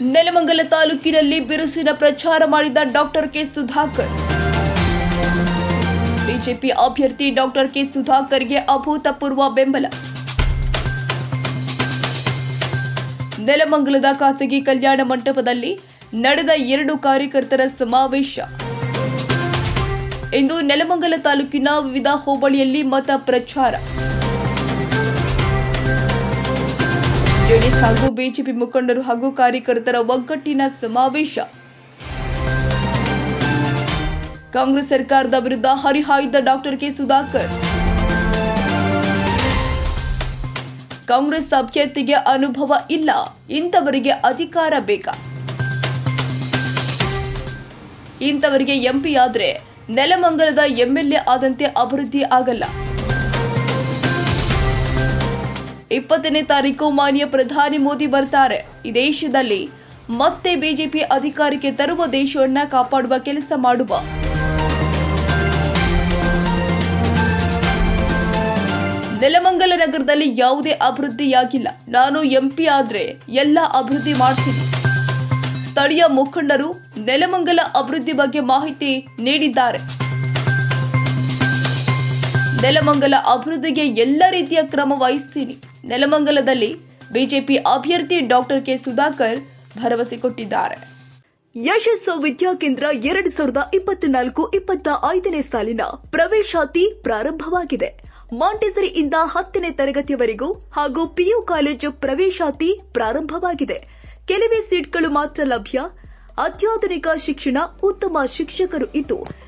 ನೆಲಮಂಗಲ ತಾಲೂಕಿನಲ್ಲಿ ಬಿರುಸಿನ ಪ್ರಚಾರ ಮಾಡಿದ ಡಾಕ್ಟರ್ ಕೆ ಸುಧಾಕರ್. ಬಿಜೆಪಿ ಅಭ್ಯರ್ಥಿ ಡಾಕ್ಟರ್ ಕೆ ಸುಧಾಕರ್ಗೆ ಅಭೂತಪೂರ್ವ ಬೆಂಬಲ. ನೆಲಮಂಗಲದ ಖಾಸಗಿ ಕಲ್ಯಾಣ ಮಂಟಪದಲ್ಲಿ ನಡೆದ ಎರಡು ಕಾರ್ಯಕರ್ತರ ಸಮಾವೇಶ. ಇಂದು ನೆಲಮಂಗಲ ತಾಲೂಕಿನ ವಿವಿಧ ಹೋಬಳಿಯಲ್ಲಿ ಮತ ಪ್ರಚಾರ. ಜೆಡಿಎಸ್ ಹಾಗೂ ಬಿಜೆಪಿ ಮುಖಂಡರು ಹಾಗೂ ಕಾರ್ಯಕರ್ತರ ಒಗ್ಗಟ್ಟಿನ ಸಮಾವೇಶ. ಕಾಂಗ್ರೆಸ್ ಸರ್ಕಾರದ ವಿರುದ್ಧ ಹರಿಹಾಯ್ದ ಡಾಕ್ಟರ್ ಕೆ ಸುಧಾಕರ್. ಕಾಂಗ್ರೆಸ್ ಅಭ್ಯರ್ಥಿಗೆ ಅನುಭವ ಇಲ್ಲ. ಇಂಥವರಿಗೆ ಅಧಿಕಾರ ಬೇಕಾ. ಇಂಥವರಿಗೆ ಎಂಪಿ ಆದರೆ ನೆಲಮಂಗಲದ ಎಂಎಲ್ಎ ಆದಂತೆ ಅಭಿವೃದ್ಧಿ ಆಗಲ್ಲ. ಇಪ್ಪತ್ತನೇ ತಾರೀಕು ಮಾನ್ಯ ಪ್ರಧಾನಿ ಮೋದಿ ಬರ್ತಾರೆ. ಈ ದೇಶದಲ್ಲಿ ಮತ್ತೆ ಬಿಜೆಪಿ ಅಧಿಕಾರಕ್ಕೆ ತರುವ ದೇಶವನ್ನ ಕಾಪಾಡುವ ಕೆಲಸ ಮಾಡುವ. ನೆಲಮಂಗಲ ನಗರದಲ್ಲಿ ಯಾವುದೇ ಅಭಿವೃದ್ಧಿಯಾಗಿಲ್ಲ. ನಾನು ಎಂಪಿ ಆದ್ರೆ ಎಲ್ಲ ಅಭಿವೃದ್ಧಿ ಮಾಡ್ತೀನಿ. ಸ್ಥಳೀಯ ಮುಖಂಡರು ನೆಲಮಂಗಲ ಅಭಿವೃದ್ಧಿ ಬಗ್ಗೆ ಮಾಹಿತಿ ನೀಡಿದ್ದಾರೆ. ನೆಲಮಂಗಲ ಅಭಿವೃದ್ಧಿಗೆ ಎಲ್ಲ ರೀತಿಯ ಕ್ರಮ ವಹಿಸ್ತೀನಿ. ನೆಲಮಂಗಲದಲ್ಲಿ ಬಿಜೆಪಿ ಅಭ್ಯರ್ಥಿ ಡಾಕ್ಟರ್ ಕೆ ಸುಧಾಕರ್ ಭರವಸೆ ಕೊಟ್ಟಿದ್ದಾರೆ. ಯಶಸ್ಸು ವಿದ್ಯಾಕೇಂದ್ರ ಎರಡು ಸಾವಿರದ ಇಪ್ಪತ್ನಾಲ್ಕು ಇಪ್ಪತ್ತ ಐದನೇ ಸಾಲಿನ ಪ್ರವೇಶಾತಿ ಪ್ರಾರಂಭವಾಗಿದೆ. ಮಾಂಟೆಸರಿಯಿಂದ ಹತ್ತನೇ ತರಗತಿಯವರೆಗೂ ಹಾಗೂ ಪಿಯು ಕಾಲೇಜು ಪ್ರವೇಶಾತಿ ಪ್ರಾರಂಭವಾಗಿದೆ. ಕೆಲವೇ ಸೀಟ್ಗಳು ಮಾತ್ರ ಲಭ್ಯ. ಅತ್ಯಾಧುನಿಕ ಶಿಕ್ಷಣ ಉತ್ತಮ ಶಿಕ್ಷಕರು ಇದ್ದು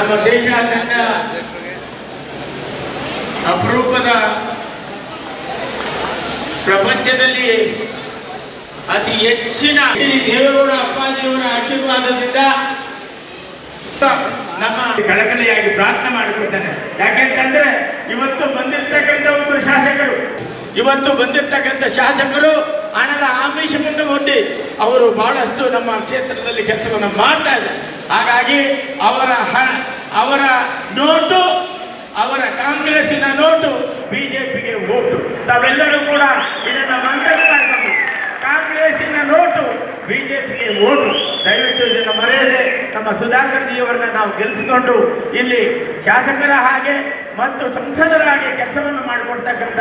ನಮ್ಮ ದೇಶ ತನ್ನ ಅಪರೂಪದ ಪ್ರಪಂಚದಲ್ಲಿ ಅತಿ ಹೆಚ್ಚಿನ ಶ್ರೀ ದೇವೇಗೌಡ ಅಪ್ಪಾಜಿಯವರ ಆಶೀರ್ವಾದದಿಂದ ನಮ್ಮ ಕಳಕಳಿಯಾಗಿ ಪ್ರಾರ್ಥನೆ ಮಾಡಿಕೊಡ್ತಾನೆ. ಯಾಕೆಂತಂದ್ರೆ ಇವತ್ತು ಬಂದಿರ್ತಕ್ಕಂಥ ಒಬ್ಬರು ಶಾಸಕರು, ಇವತ್ತು ಬಂದಿರ್ತಕ್ಕಂಥ ಶಾಸಕರು ಹಣದ ಆಮಿಷವನ್ನು ಒಡ್ಡಿ ಅವರು ಬಹಳಷ್ಟು ನಮ್ಮ ಕ್ಷೇತ್ರದಲ್ಲಿ ಕೆಲಸವನ್ನು ಮಾಡ್ತಾ ಇದ್ದಾರೆ. ಹಾಗಾಗಿ ಅವರ ಹಣ, ಅವರ ನೋಟು, ಅವರ ಕಾಂಗ್ರೆಸ್ಸಿನ ನೋಟು, ಬಿಜೆಪಿಗೆ ಓಟು. ತಾವೆಲ್ಲರೂ ಕೂಡ ಇದನ್ನು ಮಂತ್ರಿಸಬೇಕು ಕಾಂಗ್ರೆಸ್ಸಿನ ನೋಟು, ಬಿಜೆಪಿಗೆ ಓಟು. ದಯವಿಟ್ಟು ಇದನ್ನು ಮರೆಯದೆ ನಮ್ಮ ಸುಧಾಕರ್ ಜಿಯವರನ್ನ ನಾವು ಗೆಲ್ಲಿಸಿಕೊಂಡು ಇಲ್ಲಿ ಶಾಸಕರ ಹಾಗೆ ಮತ್ತು ಸಂಸದರ ಹಾಗೆ ಕೆಲಸವನ್ನು ಮಾಡಿಕೊಡ್ತಕ್ಕಂಥ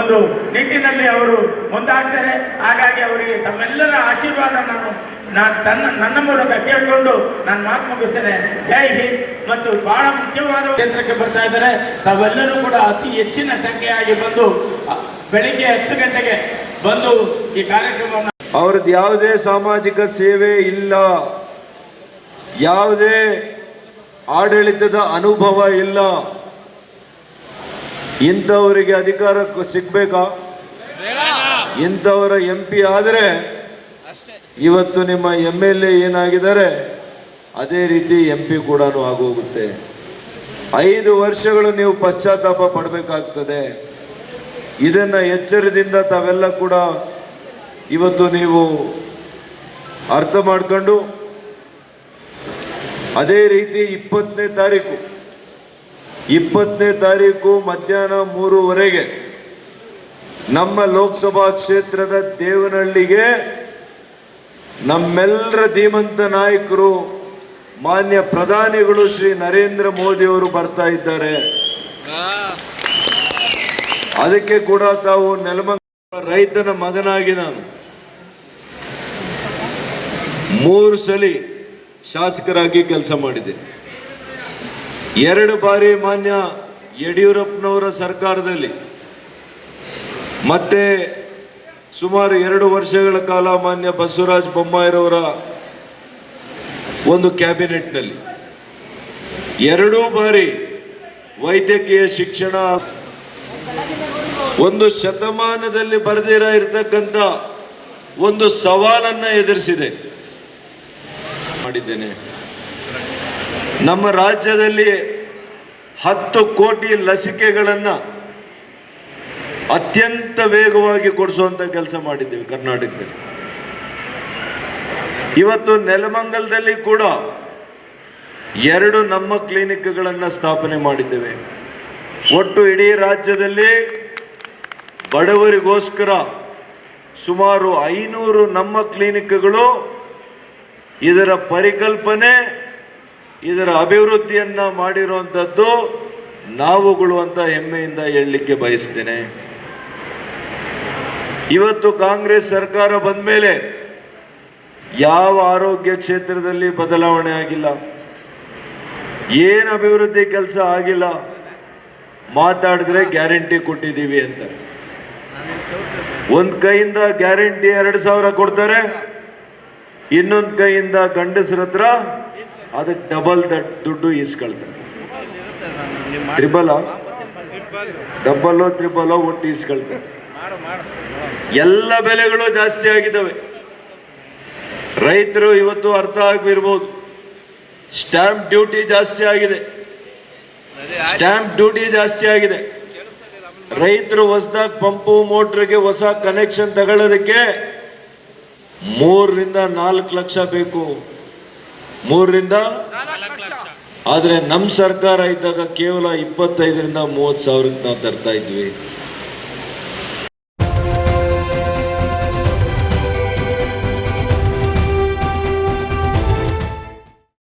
ಒಂದು ನಿಟ್ಟಿನಲ್ಲಿ ಅವರು ಮುಂದಾಗ್ತಾರೆ. ಹಾಗಾಗಿ ಅವರಿಗೆ ತಮ್ಮೆಲ್ಲರ ಆಶೀರ್ವಾದ ನಾನು ನಾನು ತನ್ನ, ನನ್ನ ಮೂಲಕ ಕೇಳಿಕೊಂಡು ನಾನು ಮಾತು ಮುಗಿಸ್ತೇನೆ. ಜೈ ಹಿಂದ್. ಮತ್ತು ಬಹಳ ಮುಖ್ಯವಾದ ಕ್ಷೇತ್ರಕ್ಕೆ ಬರ್ತಾ ಇದ್ದಾರೆ. ತಾವೆಲ್ಲರೂ ಕೂಡ ಅತಿ ಹೆಚ್ಚಿನ ಸಂಖ್ಯೆಯಾಗಿ ಬಂದು ಬೆಳಿಗ್ಗೆ ಹತ್ತು ಗಂಟೆಗೆ ಬಂದು ಈ ಕಾರ್ಯಕ್ರಮವನ್ನು ಅವ್ರದ್ದು ಯಾವುದೇ ಸಾಮಾಜಿಕ ಸೇವೆ ಇಲ್ಲ. ಯಾವುದೇ ಆಡಳಿತದ ಅನುಭವ ಇಲ್ಲ. ಇಂಥವರಿಗೆ ಅಧಿಕಾರ ಸಿಗ್ಬೇಕಾ? ಇಂಥವರ ಎಂ ಪಿ ಆದರೆ ಇವತ್ತು ನಿಮ್ಮ ಎಂ ಎಲ್ ಎ ಏನಾಗಿದ್ದಾರೆ, ಅದೇ ರೀತಿ ಎಂ ಪಿ ಕೂಡ ಆಗೋಗುತ್ತೆ. ಐದು ವರ್ಷಗಳು ನೀವು ಪಶ್ಚಾತ್ತಾಪ ಪಡಬೇಕಾಗ್ತದೆ. ಇದನ್ನು ಎಚ್ಚರದಿಂದ ತಾವೆಲ್ಲ ಕೂಡ ಇವತ್ತು ನೀವು ಅರ್ಥ ಮಾಡಿಕೊಂಡು, ಅದೇ ರೀತಿ ಇಪ್ಪತ್ತನೇ ತಾರೀಕು ಇಪ್ಪತ್ತನೇ ತಾರೀಕು ಮಧ್ಯಾಹ್ನ ಮೂರುವರೆಗೆ ನಮ್ಮ ಲೋಕಸಭಾ ಕ್ಷೇತ್ರದ ದೇವನಹಳ್ಳಿಗೆ ನಮ್ಮೆಲ್ಲರ ಧೀಮಂತ ನಾಯಕರು, ಮಾನ್ಯ ಪ್ರಧಾನಿಗಳು ಶ್ರೀ ನರೇಂದ್ರ ಮೋದಿ ಅವರು ಬರ್ತಾ ಇದ್ದಾರೆ. ಅದಕ್ಕೆ ಕೂಡ ತಾವು ನೆಲಮಂಗಲ ರೈತನ ಮಗನಾಗಿ ನಾನು. ಮೂರು ಸಲಿ ಶಾಸಕರಾಗಿ ಕೆಲಸ ಮಾಡಿದೆ. ಎರಡು ಬಾರಿ ಮಾನ್ಯ ಯಡಿಯೂರಪ್ಪನವರ ಸರ್ಕಾರದಲ್ಲಿ. ಮತ್ತೆ ಸುಮಾರು ಎರಡು ವರ್ಷಗಳ ಕಾಲ ಮಾನ್ಯ ಬಸವರಾಜ ಬೊಮ್ಮಾಯಿರವರ ಒಂದು ಕ್ಯಾಬಿನೆಟ್ನಲ್ಲಿ. ಎರಡೂ ಬಾರಿ ವೈದ್ಯಕೀಯ ಶಿಕ್ಷಣ ಒಂದು ಶತಮಾನದಲ್ಲಿ ಬರೆದಿರ ಇರತಕ್ಕಂಥ ಒಂದು ಸವಾಲನ್ನು ಎದುರಿಸಿದೆ. ಮಾಡಿದ್ದೇನೆ. ನಮ್ಮ ರಾಜ್ಯದಲ್ಲಿ ಹತ್ತು ಕೋಟಿ ಲಸಿಕೆಗಳನ್ನ ಅತ್ಯಂತ ವೇಗವಾಗಿ ಕೊಡಿಸುವಂಥ ಕೆಲಸ ಮಾಡಿದ್ದೇವೆ ಕರ್ನಾಟಕದಲ್ಲಿ. ಇವತ್ತು ನೆಲಮಂಗಲದಲ್ಲಿ ಕೂಡ ಎರಡು ನಮ್ಮ ಕ್ಲಿನಿಕ್ಗಳನ್ನು ಸ್ಥಾಪನೆ ಮಾಡಿದ್ದೇವೆ. ಒಟ್ಟು ಇಡೀ ರಾಜ್ಯದಲ್ಲಿ ಬಡವರಿಗೋಸ್ಕರ ಸುಮಾರು ಐನೂರು ನಮ್ಮ ಕ್ಲಿನಿಕ್ಗಳು ಇದರ ಪರಿಕಲ್ಪನೆ, ಇದರ ಅಭಿವೃದ್ಧಿಯನ್ನ ಮಾಡಿರುವಂಥದ್ದು ನಾವುಗಳು ಅಂತ ಹೆಮ್ಮೆಯಿಂದ ಹೇಳಲಿಕ್ಕೆ ಬಯಸ್ತೇನೆ. ಇವತ್ತು ಕಾಂಗ್ರೆಸ್ ಸರ್ಕಾರ ಬಂದ ಮೇಲೆ ಯಾವ ಆರೋಗ್ಯ ಕ್ಷೇತ್ರದಲ್ಲಿ ಬದಲಾವಣೆ ಆಗಿಲ್ಲ? ಏನು ಅಭಿವೃದ್ಧಿ ಕೆಲಸ ಆಗಿಲ್ಲ? ಮಾತಾಡಿದ್ರೆ ಗ್ಯಾರಂಟಿ ಕೊಟ್ಟಿದ್ದೀವಿ ಅಂತ. ಒಂದು ಕೈಯಿಂದ ಗ್ಯಾರಂಟಿ ಎರಡು ಸಾವಿರ ಕೊಡ್ತಾರೆ ಇನ್ನೊಂದು ಕೈಯಿಂದ ಗಂಡಸರ ಹತ್ರ ಅದಕ್ಕೆ ಡಬಲ್ ದುಡ್ಡು ಈಸ್ಕೊಳ್ತಾರೆ. ತ್ರಿಬಲ ಡಬಲ್ಲೋ ತ್ರಿಬಲೋ ಒಟ್ಟು ಈಸ್ಕೊಳ್ತಾರೆ. ಎಲ್ಲ ಬೆಲೆಗಳು ಜಾಸ್ತಿ ಆಗಿದ್ದಾವೆ. ರೈತರು ಇವತ್ತು ಅರ್ಥ ಆಗಿರ್ಬೋದು ಸ್ಟ್ಯಾಂಪ್ ಡ್ಯೂಟಿ ಜಾಸ್ತಿ ಆಗಿದೆ. ಸ್ಟ್ಯಾಂಪ್ ಡ್ಯೂಟಿ ಜಾಸ್ತಿ ಆಗಿದೆ. ರೈತರು ಹೊಸದಾಗಿ ಪಂಪು ಮೋಟ್ರಿಗೆ ಹೊಸ ಕನೆಕ್ಷನ್ ತಗೊಳ್ಳೋದಕ್ಕೆ ಮೂರರಿಂದ ನಾಲ್ಕು ಲಕ್ಷ ಬೇಕು. ಮೂರರಿಂದ ಆದರೆ ನಮ್ಮ ಸರ್ಕಾರ ಇದ್ದಾಗ ಕೇವಲ ಇಪ್ಪತ್ತೈದರಿಂದ ಮೂವತ್ತು ಸಾವಿರಕ್ಕೆ ನಾವು ತರ್ತಾ ಇದ್ವಿ.